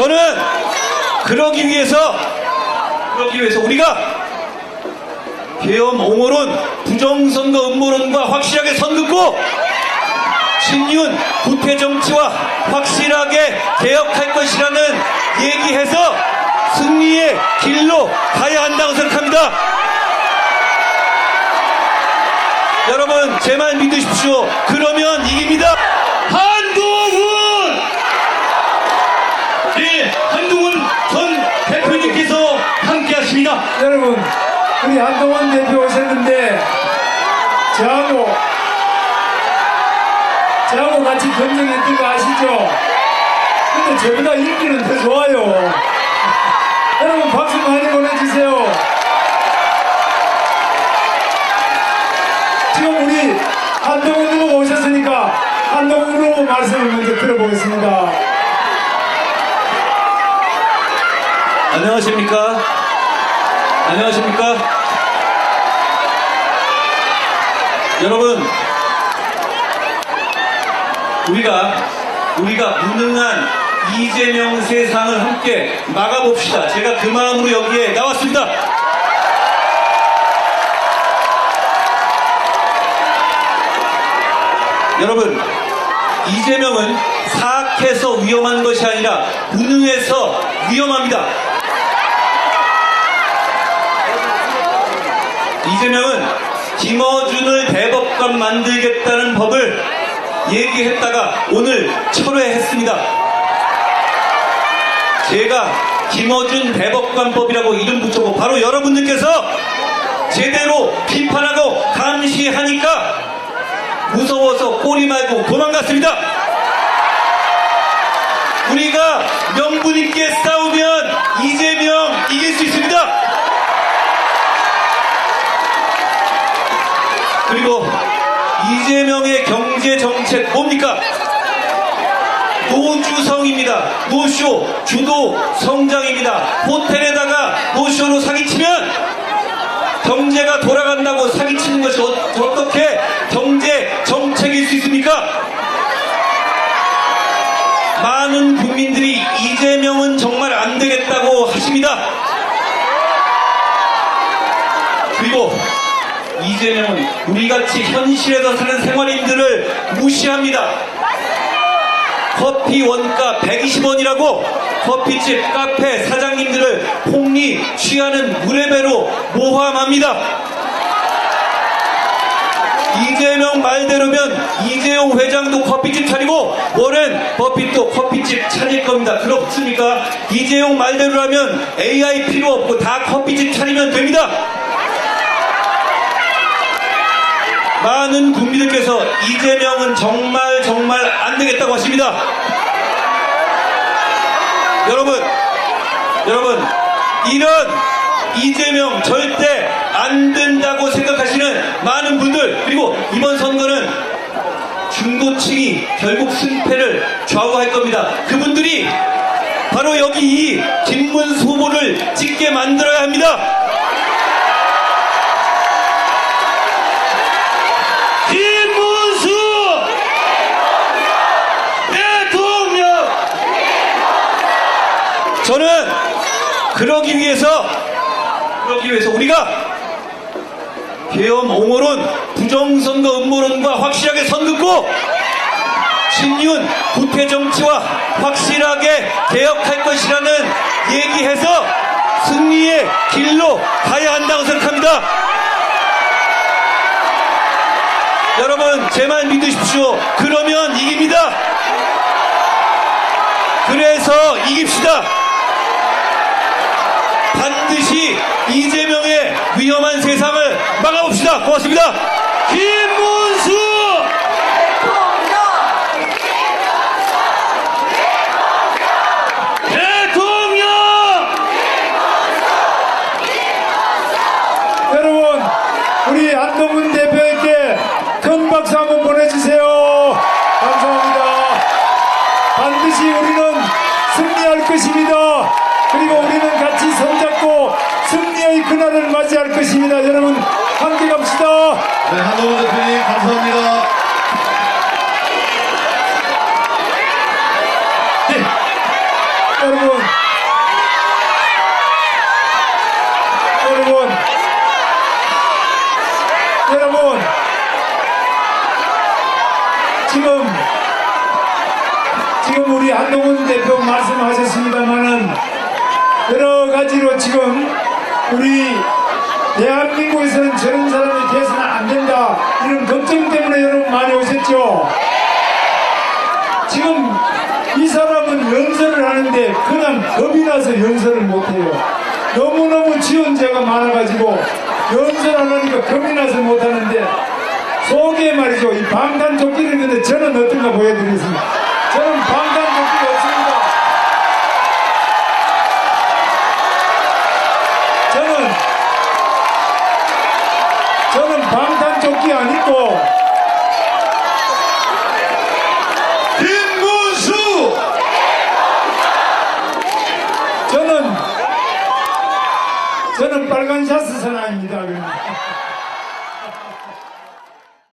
저는 그러기 위해서 그러기 위해서 우리가 계엄 옹호론 부정선거 음모론과 확실하게 선긋고 신윤 구태 정치와 확실하게 개혁할 것이라는 얘기해서 승리의 길로 가야 한다고 생각합니다. 여러분 제 말 믿으십시오. 그러면 이깁니다. 한동훈! 네, 한동훈 전 대표님께서 함께하십니다. 여러분, 우리 한동훈 대표 오셨는데, 저하고, 저하고 같이 검증했던 거 아시죠? 근데 저보다 인기는 더 좋아요. 여러분, 박수 많이 보내주세요. 지금 우리 한동훈 후보가 오셨으니까, 한동훈 후보 말씀을 먼저 들어보겠습니다. 안녕하십니까? 안녕하십니까? 여러분, 우리가, 우리가 무능한 이재명 세상을 함께 막아봅시다. 제가 그 마음으로 여기에 나왔습니다. 여러분, 이재명은 사악해서 위험한 것이 아니라 무능해서 위험합니다. 이재명은 김어준을 대법관 만들겠다는 법을 얘기했다가 오늘 철회했습니다. 제가 김어준 대법관법이라고 이름 붙여고 바로 여러분들께서 제대로 비판하고 감시하니까 무서워서 꼬리 말고 도망갔습니다. 우리가 명분 있게 싸우 그리고 이재명의 경제 정책 뭡니까? 노주성입니다. 노쇼, 주도, 성장입니다. 호텔에다가 노쇼로 사기치면 경제가 돌아간다고 사기치는 것이 어, 어떻게 경제 정책일 수 있습니까? 많은 국민들이 이재명은 정말 안 되겠다고 하십니다. 그리고 우리같이 현실에서 사는 생활인들을 무시합니다. 커피 원가 120원이라고 커피집, 카페 사장님들을 폭리 취하는 무례배로 모함합니다. 이재명 말대로면 이재용 회장도 커피집 차리고 워렌 버핏도 커피집 차릴 겁니다. 그렇습니까? 이재용 말대로라면 AI 필요 없고 다 커피집 차리면 됩니다. 많은 국민들께서 이재명은 정말 정말 안 되겠다고 하십니다. 여러분, 여러분, 이런 이재명 절대 안 된다고 생각하시는 많은 분들, 그리고 이번 선거는 중도층이 결국 승패를 좌우할 겁니다. 그분들이 바로 여기 이 김문수 후보를 찍게 만들어야 합니다. 그러기 위해서 그러기 위해서 우리가 계엄 옹호론 부정선거 음모론과 확실하게 선긋고 신윤 구태 정치와 확실하게 개혁할 것이라는 얘기해서 승리의 길로 가야 한다고 생각합니다. 여러분 제 말 믿으십시오. 그러면 이깁니다. 그래서 이깁시다. 반드시 이재명의 위험한 세상을 막아봅시다. 고맙습니다. 김문수! 대통령! 여러분, 우리 한동훈 대표에게 큰 박수 한번 그날을 맞이할 것입니다. 여러분, 함께 갑시다. 네, 한동훈 대표님 감사합니다. 여러분, 여러분, 여러분, 여러분, 지금, 지금 우리 한동훈 대표 말씀하셨습니다만은 여러 가지로 지금 우리 대한민국에서는 저런 사람이 돼서는 안 된다. 이런 걱정 때문에 여러분 많이 오셨죠? 지금 이 사람은 연설을 하는데 그냥 겁이 나서 연설을 못해요. 너무너무 지원자가 많아가지고 연설하려니까 겁이 나서 못하는데 속에 말이죠. 이 방탄조끼를 입는데 저는 어떤가 보여드리겠습니다. 저는 방탄조끼 입고 김문수! 저는 저는 빨간 샤